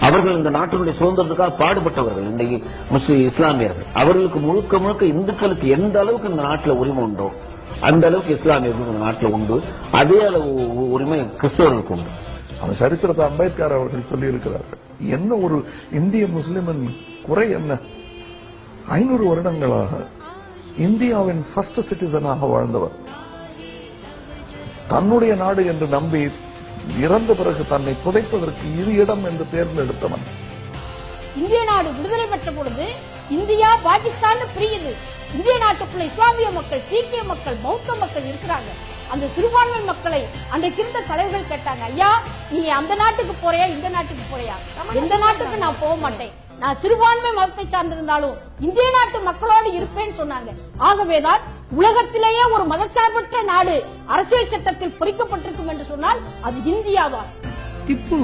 அவர்கள் இந்த நாட்டினுடைய சுதந்திரத்துக்காக பாடுபட்டவர்கள் இன்றைக்கு முஸ்லிம் இஸ்லாமியர்கள். அவர்களுக்கு முழுக்க முழுக்க இந்துக்களுக்கு எந்த அளவுக்கு இந்த நாட்டில் உரிமை உண்டோ அந்த அளவுக்கு இஸ்லாமியர்களுக்கு இந்த நாட்டில் உண்டு. அதே அளவு உரிமை கிறிஸ்தவர்களுக்கு உண்டு. அந்த சரித்திரத்தை அம்பேத்கர் அவர்கள் சொல்லி இருக்கிறார்கள் என்ன ஒரு இந்திய முஸ்லிமின் குறை என்ன? ஐநூறு வருடங்களாக இந்தியாவின் ஃபர்ஸ்ட் சிட்டிசனாக வாழ்ந்தவர். தன்னுடைய நாடு என்று நம்பி இறந்த பிறகு தன்னை புதைப்பதற்கு இரு இடம் என்று தேர்ந்தெடுத்தவன். இந்திய நாடு விடுதலை பெற்ற பொழுது இந்தியா பாகிஸ்தான் பிரியுது. இந்திய நாட்டுக்குள்ள இஸ்லாமிய மக்கள் சீக்கிய மக்கள் பௌத்த மக்கள் இருக்கிறாங்க. அந்த சிறுபான்மை மக்களை அன்றைக்கு இருந்த தலைவர்கள் கேட்டாங்க ஐயா நீ அந்த நாட்டுக்கு போறியா இந்த நாட்டுக்கு போறியா? இந்த நாட்டுக்கு நான் போக மாட்டேன். நான் சிறுபான்மை மதத்தை சார்ந்திருந்தாலும் இந்திய நாட்டு மக்களோடு இருப்பேன்னு சொன்னாங்க. ஆகவேதான் உலகத்திலேயே ஒரு மதச்சார்பற்ற நாடு அரசியல் சட்டத்தில் பொறிக்கப்பட்டிருக்கும் என்று சொன்னால் அது இந்தியாதான் திப்பு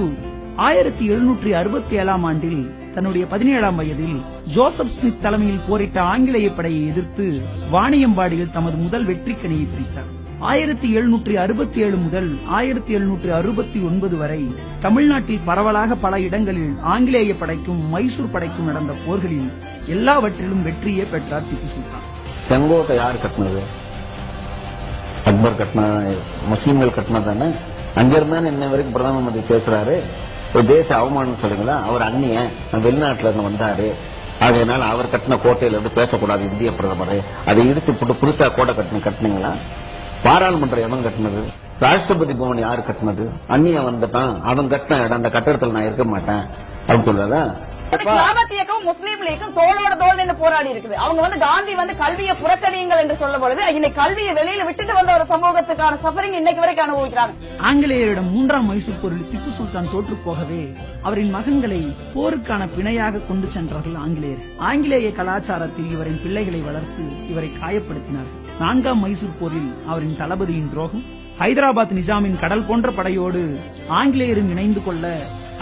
ஆயிரத்தி எழுநூற்றி அறுபத்தி ஏழாம் ஆண்டில் தன்னுடைய பதினேழாம் வயதில் ஜோசப் ஸ்மித் தலைமையில் போரிட்ட ஆங்கிலேய படையை எதிர்த்து வாணியம்பாடியில் தமது முதல் வெற்றி கணியை பிரித்தார் ஆயிரத்தி எழுநூற்றி அறுபத்தி ஏழு முதல் ஆயிரத்தி எழுநூற்றி அறுபத்தி ஒன்பது வரை தமிழ்நாட்டில் பரவலாக பல இடங்களில் ஆங்கிலேய படைக்கும் மைசூர் படைக்கும் நடந்த போர்களில் எல்லாவற்றிலும் வெற்றியே பெற்றார் திப்பு சுல்தான். செங்கோட்டை யார் கட்டினது? அக்பர் கட்டின முஸ்லீம்கள் கட்டினது தானே அங்க இருந்தானே இன்ன வரைக்கும் பிரதம மந்திரி பேசுறாரு. ஒரு தேச அவமானம் சொல்லுங்களா? அவர் அந்நிய வெளிநாட்டுல இருந்து வந்தாரு. அதனால அவர் கட்டின கோட்டையில இருந்து பேசக்கூடாது இந்திய பிரதமர். அதை இழுத்து போட்டு புதுசா கோட்டை கட்டின கட்டினீங்களா? பாராளுமன்ற இடம் கட்டினது? ராஷ்டிரபதி பவன் யார் கட்டினது? அந்நியன் வந்துட்டான் அவன் கட்டின இடம் அந்த கட்டடத்துல நான் இருக்க மாட்டேன். அப்படின்னு சொல்றதா இயக்கம் முஸ்லீம் லீக்கும் தோளோட தோல் நின்று போராடி இருக்குது. அவங்க வந்து காந்தி வந்து கல்வியை புறக்கணியுங்கள் என்று சொல்லும் பொழுது இன்னைக்கு கல்வியை வெளியில விட்டுட்டு வந்த ஒரு சமூகத்துக்கான சஃபரிங் இன்னைக்கு வரைக்கும் அனுபவிக்கிறாங்க. ஆங்கிலேயரிடம் மூன்றாம் மைசூர் போரில் திப்பு சுல்தான் தோற்று போகவே அவரின் மகன்களை போருக்கான பிணையாக கொண்டு சென்றார்கள் ஆங்கிலேயர். ஆங்கிலேய கலாச்சாரத்தில் இவரின் பிள்ளைகளை வளர்த்து இவரை காயப்படுத்தினார். நான்காம் மைசூர் போரில் அவரின் தளபதியின் துரோகம் ஹைதராபாத் நிஜாமின் கடல் போன்ற படையோடு ஆங்கிலேயரும் இணைந்து கொள்ள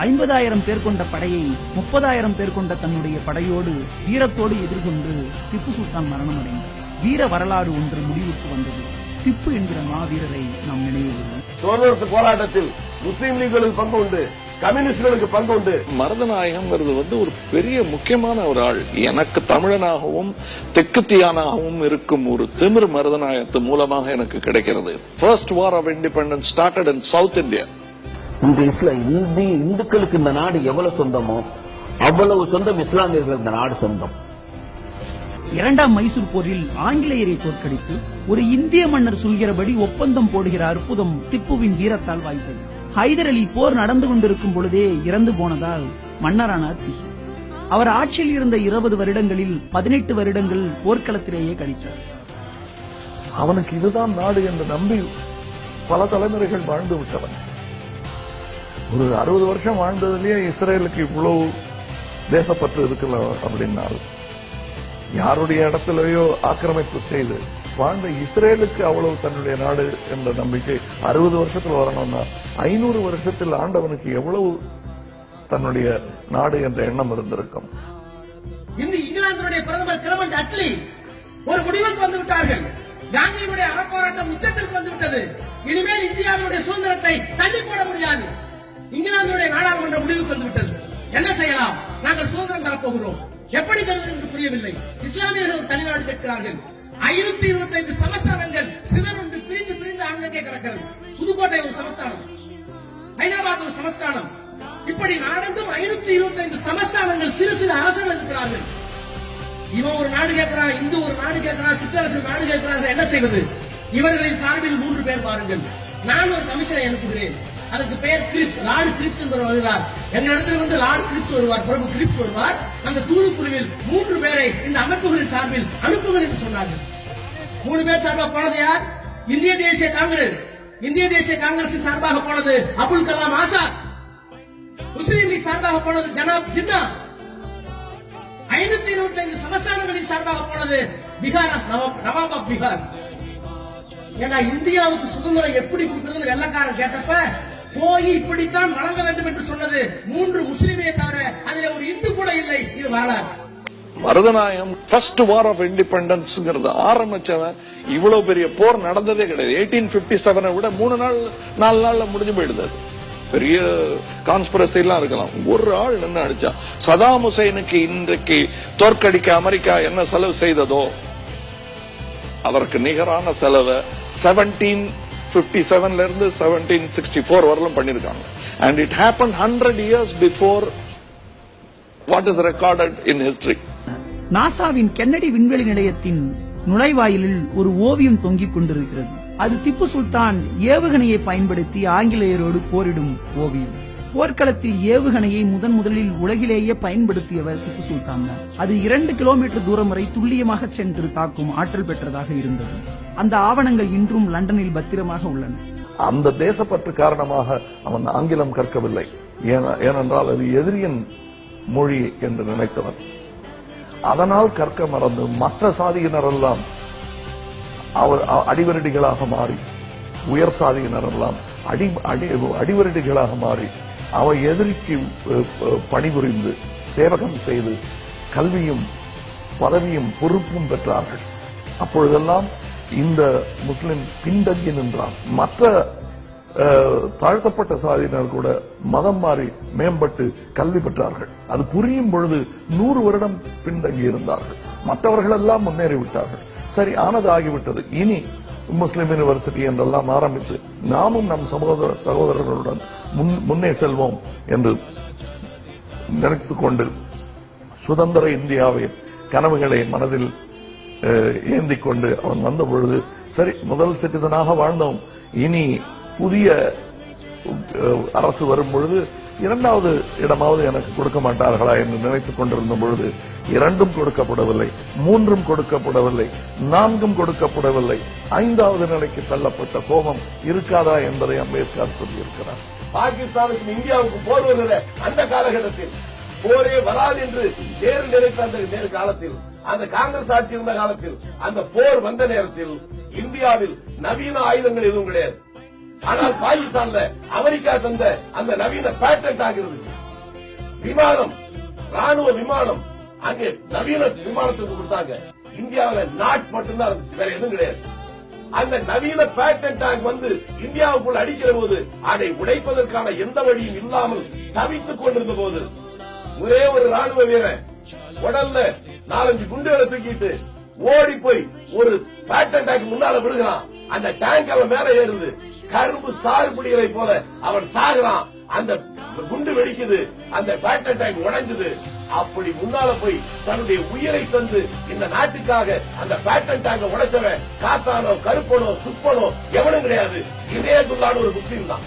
ஐம்பதாயிரம் பேர் கொண்ட படையை முப்பதாயிரம் பேர் கொண்ட தன்னுடைய படையோடு வீரத்தோடு எதிர்கொண்டு திப்பு சுல்தான் மரணமடைந்தார். வீர வரலாறு ஒன்று முடிவுக்கு வந்தது. திப்பு என்கிற மாவீரரை நாம் நினைவு கூறுவோம். சுதந்திரத்து போராட்டத்தில் முஸ்லீம் லீக்களுக்கு பங்கு உண்டு கம்யூனிஸ்டுகளுக்கு பங்கு உண்டு. மருதநாயகம்ங்கிறது வந்து ஒரு பெரிய முக்கியமான ஒரு ஆள். எனக்கு தமிழனாகவும் தெக்குத்தியானாகவும் இருக்கும் ஒரு திமிர் மருதநாயகத்து மூலமாக எனக்கு கிடைக்கிறது. First war of independence started in south India இந்த இஸ்லா இந்தி இந்துக்களுக்கு இந்த நாடு எவ்வளவு சொந்தமோ அவ்வளவு சொந்தம் இஸ்லாமியர்கள் இந்த நாடு சொந்தம். இரண்டாம் மைசூர் போரில் ஆங்கிலேயரை தோற்கடித்து ஒரு இந்திய மன்னர் சொல்கிறபடி ஒப்பந்தம் போடுகிற அற்புதம் திப்புவின் வீரத்தால் வாய்த்தது. ஹைதர் அலி போர் நடந்து கொண்டிருக்கும் பொழுதே இறந்து போனதால் மன்னரானார் திப்பு அவர் ஆட்சியில் இருந்த இருபது வருடங்களில் பதினெட்டு வருடங்கள் போர்க்களத்திலேயே கழித்தார். அவனுக்கு இதுதான் நாடு என்று நம்பி பல தலைமுறைகள் வாழ்ந்து விட்டவன். ஒரு அறுபது வருஷம் வாழ்ந்ததுலயே இஸ்ரேலுக்கு இவ்வளவு தேசப்பற்று இருக்கலாம் அப்படின்னாரு யாருடைய இடத்திலேயோ ஆக்கிரமிப்பு செய்து வாழ்ந்த இஸ்ரேலுக்கு அவ்வளவு தன்னுடைய நாடு என்ற நம்பிக்கை அறுபது வருஷத்துல வரணும்னா ஐநூறு வருஷத்தில் ஆண்டவனுக்கு எவ்வளவு தன்னுடைய நாடு என்ற எண்ணம் இருந்திருக்கும்? இந்த இங்கிலாந்தினுடைய பிரதமர் கிளமண்ட் அட்லி ஒரு முடிவுக்கு வந்து விட்டார்கள். காந்தியினுடைய அறப்போராட்டம் உச்சத்திற்கு வந்து விட்டது. இனிமேல் இந்தியாவினுடைய சுதந்திரத்தை தள்ளி போட முடியாது. இங்கிலாந்துடைய நாடாளுமன்ற முடிவுக்கு வந்து விட்டது என்ன செய்யலாம்? நாங்கள் சுதந்திரம் தரப்போகிறோம். எப்படி தருவது என்று புரியவில்லை. இஸ்லாமியர்கள் ஒரு தனிநாடு கேட்கிறார்கள் ஐநூத்தி இருபத்தி ஐந்து சமஸ்தானங்கள் சிதறுண்டு பிரிந்து பிரிந்து அங்கங்கே கிடக்கிறது. புதுக்கோட்டை ஒரு சமஸ்தானம். ஹைதராபாத் ஒரு சமஸ்தானம். இப்படி நாடெங்கும் ஐநூத்தி இருபத்தி ஐந்து சமஸ்தானங்கள் சிறு சிறு அரசர்கள் இருக்கிறார்கள். இவன் ஒரு நாடு கேட்கிறான் இந்து ஒரு நாடு கேட்கிறான் சிற்றரசு நாடு கேட்கிறார்கள். என்ன செய்வது? இவர்களின் சார்பில் மூன்று பேர் பாருங்கள் நான் ஒரு கமிஷனை அனுப்புகிறேன். அதுக்கு பெயர் கிரிப்ஸ் லார்டு கிரிப்ஸ் என்பவர் வருகிறார். எங்க இடத்துல வந்து லார்டு கிரிப்ஸ் வருவார் பிரபு கிரிப்ஸ் வருவார். அந்த தூதுக்குழுவில் மூன்று பேரை இந்த அமைப்புகளின் சார்பில் அனுப்புங்கள் என்று சொன்னார்கள். மூணு பேர் சார்பாக போனது யார்? இந்திய தேசிய காங்கிரஸ். இந்திய தேசிய காங்கிரசின் சார்பாக போனது அப்துல் கலாம் ஆசாத். முஸ்லீம் லீக் சார்பாக போனது ஜனாப் ஜின்னா. ஐநூத்தி இருபத்தி ஐந்து சமஸ்தானங்களின் சார்பாக போனது பீகார் நவாப் நவாப் ஆஃப் பீகார். ஏன்னா இந்தியாவுக்கு சுதந்திரம் எப்படி கொடுக்கறதுன்னு வெள்ளக்காரன் கேட்டப்ப போய் இப்படித்தான் வழங்க வேண்டும் என்று சொன்னது மூன்று முஸ்லிமே தவிர அதில் ஒரு இந்து கூட இல்லை. இது வரலாறு. மருதநாயகம் ஃபர்ஸ்ட் வார் ஆஃப் இண்டிபெண்டன்ஸ்ங்கிறது ஆரம்பிச்சவன் இவ்வளவு பெரிய போர் நடந்ததே கிடையாது. எயிட்டீன் பிப்டி செவனை விட மூணு நாள் நாலு நாள்ல முடிஞ்சு போயிடுது பெரிய கான்ஸ்பிரசி எல்லாம் இருக்கலாம். ஒரு ஆள் நின்று அடிச்சா சதாம் ஹுசைனுக்கு இன்றைக்கு தோற்கடிக்க அமெரிக்கா என்ன செலவு செய்ததோ அதற்கு நிகரான செலவை செவன்டீன் ஃபிஃப்டி செவன்ல இருந்து செவன்டீன் சிக்ஸ்டி ஃபோர் வரலும் பண்ணியிருக்காங்க and it happen hundred years before what is recorded in history நாசாவின் கென்னடி விண்வெளி நிலையத்தின் நுழைவாயிலில் ஒரு ஓவியம் தொங்கிக் கொண்டிருக்கிறது. அது திப்பு சுல்தான் ஏவுகணையை பயன்படுத்தி ஆங்கிலேயரோடு போரிடும் ஓவியம். போர்க்களத்தில் ஏவுகணையை முதன் முதலில் உலகிலேயே பயன்படுத்தியவர் திப்பு சுல்தான் தான். அது இரண்டு கிலோமீட்டர் தூரம் வரை துல்லியமாக சென்று தாக்கும் ஆற்றல் பெற்றதாக இருந்தது. அந்த ஆவணங்கள் இன்றும் லண்டனில் பத்திரமாக உள்ளன. அந்த தேசப்பற்று காரணமாக அவன் ஆங்கிலம் கற்கவில்லை. ஏன- ஏனென்றால் அது எதிரியின் மொழி என்று நினைத்தவன். அதனால் கற்க மறந்து மற்ற சாதியினரெல்லாம் அவர் அ- அடிவரடிகளாக மாறி உயர் சாதியினரெல்லாம் அடி அடி அடிவரடிகளாக மாறி அவை எதிரிக்கு பணிபுரிந்து சேவகம் செய்து கல்வியும் பதவியும் பொறுப்பும் பெற்றார்கள். அப்பொழுதெல்லாம் இந்த முஸ்லிம் பின்தங்கி நின்றான். மற்ற அஹ், தாழ்த்தப்பட்ட சாதியினர் கூட மதம் மாறி மேம்பட்டு கல்வி பெற்றார்கள். அது புரியும் பொழுது நூறு வருடம் பின்தங்கி இருந்தார்கள். மற்றவர்கள் எல்லாம் முன்னேறி விட்டார்கள் சரி ஆனது ஆகிவிட்டது இனி முஸ்லிம் யூனிவர்சிட்டி என்றெல்லாம் ஆரம்பித்து நாமும் நம் சகோதர சகோதரர்களுடன் முன்- முன்னே செல்வோம் என்று நினைத்து கொண்டு சுதந்திர இந்தியாவின் கனவுகளை மனதில் அஹ், ஏந்திக் கொண்டு அவன் வந்த பொழுது சரி முதல் சிட்டிசனாக வாழ்ந்தோம். இனி புதிய அரசு வரும் பொழுது இரண்டாவது இடமாவது எனக்கு கொடுக்க மாட்டார்களா என்று நினைத்துக் கொண்டிருந்த பொழுது இரண்டும் கொடுக்கப்படவில்லை மூன்றும் கொடுக்கப்படவில்லை நான்கும் கொடுக்கப்படவில்லை. ஐந்தாவது நிலைக்கு தள்ளப்பட்ட கோபம் இருக்காதா என்பதை அம்பேத்கர் சொல்லியிருக்கிறார். பாகிஸ்தானுக்கும் இந்தியாவுக்கும் போர் வருகிற அந்த காலகட்டத்தில் போரே வராது என்று நேரு நினைத்த அந்த நேரு காலத்தில். அந்த காங்கிரஸ் ஆட்சி இருந்த காலத்தில் அந்த போர் வந்த நேரத்தில் இந்தியாவில் நவீன ஆயுதங்கள் எதுவும் கிடையாது. ஆனால் பாகிஸ்தான்ல அமெரிக்கா தந்த அந்த நவீன பேட்டன்ட் ஆகிறது. விமானம் ராணுவ விமானம் அங்கே நவீன விமானத்துக்கு கொடுத்தாங்க. இந்தியாவில நாட் மட்டும்தான் இருந்துச்சு. வேற எதுவும் கிடையாது. அந்த நவீன பேட்டன் டேங்க் வந்து இந்தியாவுக்குள் அடிக்கிற போது அதை உடைப்பதற்கான எந்த வழியும் இல்லாமல் தவித்துக் கொண்டிருந்த போது ஒரே ஒரு ராணுவ வீரன் உடல்ல நாலஞ்சு குண்டுகளை தூக்கிட்டு ஓடி போய் ஒரு பேட்டன் டேங்க் முன்னால விழுகிறான். அந்த டேங்க் அவன் மேல ஏறுது. கரும்பு சாறு பிடிகளை போல அவன் சாகுறான். அந்த குண்டு வெடிக்குது அந்த பேட்டன் டேங்க் உடைஞ்சது. அப்படி முன்னால போய் தன்னுடைய உயிரை தந்து இந்த நாட்டுக்காக அந்த பேட்டன் டேங்க உடைச்சவன் காத்தானோ கருப்பனோ சுப்பனோ எவனும் கிடையாது. இதே துள்ளான ஒரு முஸ்லீம் தான்.